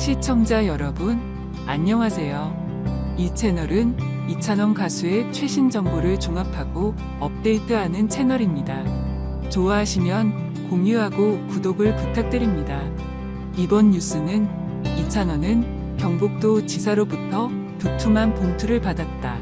시청자 여러분, 안녕하세요. 이 채널은 이찬원 가수의 최신 정보를 종합하고 업데이트하는 채널입니다. 좋아하시면 공유하고 구독을 부탁드립니다. 이번 뉴스는 이찬원은 경북도 지사로부터 두툼한 봉투를 받았다.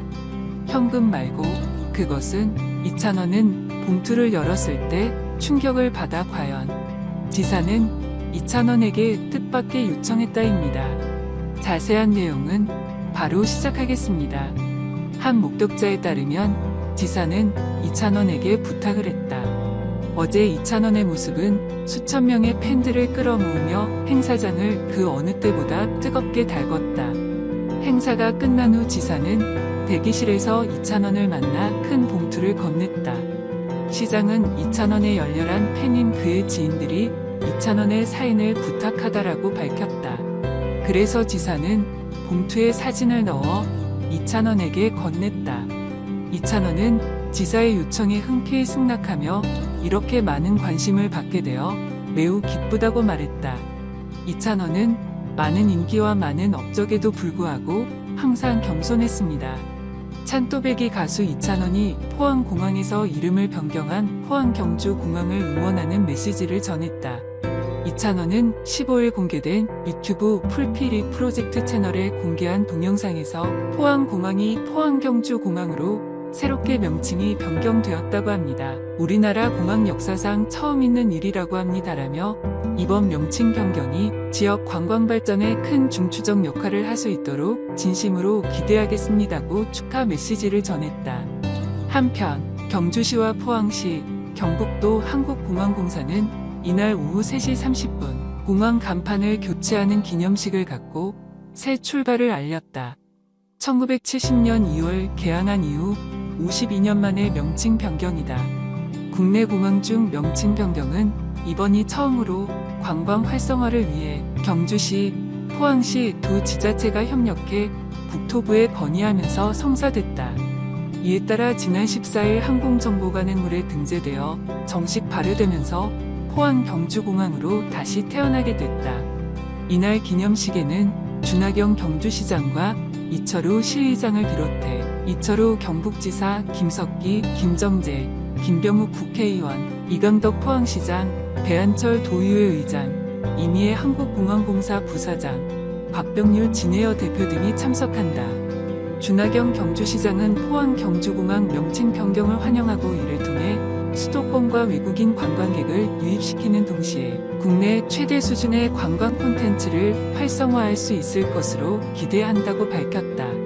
현금 말고 그것은 이찬원은 봉투를 열었을 때 충격을 받아 과연 지사는 이찬원에게 뜻밖의 요청했다입니다. 자세한 내용은 바로 시작하겠습니다. 한 목격자에 따르면 지사는 이찬원에게 부탁을 했다. 어제 이찬원의 모습은 수천 명의 팬들을 끌어모으며 행사장을 그 어느 때보다 뜨겁게 달궜다. 행사가 끝난 후 지사는 대기실에서 이찬원을 만나 큰 봉투를 건넸다. 시장은 이찬원의 열렬한 팬인 그의 지인들이 이찬원의 사인을 부탁하다라고 밝혔다. 그래서 지사는 봉투에 사진을 넣어 이찬원에게 건넸다. 이찬원은 지사의 요청에 흔쾌히 승낙하며 이렇게 많은 관심을 받게 되어 매우 기쁘다고 말했다. 이찬원은 많은 인기와 많은 업적에도 불구하고 항상 겸손했습니다. 찬또배기 가수 이찬원이 포항공항에서 이름을 변경한 포항경주공항을 응원하는 메시지를 전했다. 이찬원은 15일 공개된 유튜브 풀피리 프로젝트 채널에 공개한 동영상에서 포항공항이 포항경주공항으로 새롭게 명칭이 변경되었다고 합니다. 우리나라 공항 역사상 처음 있는 일이라고 합니다라며 이번 명칭 변경이 지역 관광 발전에 큰 중추적 역할을 할 수 있도록 진심으로 기대하겠습니다고 축하 메시지를 전했다. 한편 경주시와 포항시, 경북도 한국공항공사는 이날 오후 3시 30분 공항 간판을 교체하는 기념식을 갖고 새 출발을 알렸다. 1970년 2월 개항한 이후 52년 만의 명칭 변경이다. 국내 공항 중 명칭 변경은 이번이 처음으로 관광 활성화를 위해 경주시, 포항시 두 지자체가 협력해 국토부에 건의하면서 성사됐다. 이에 따라 지난 14일 항공정보관행물에 등재되어 정식 발효되면서 포항 경주공항으로 다시 태어나게 됐다. 이날 기념식에는 준하경 경주시장과 이철우 시의장을 비롯해 이철우 경북지사, 김석기, 김정재, 김병욱 국회의원, 이강덕 포항시장, 배한철 도의회 의장, 이미애 한국공항공사 부사장, 박병률 진에어 대표 등이 참석한다. 준하경 경주시장은 포항 경주공항 명칭 변경을 환영하고 이를 수도권과 외국인 관광객을 유입시키는 동시에 국내 최대 수준의 관광 콘텐츠를 활성화할 수 있을 것으로 기대한다고 밝혔다.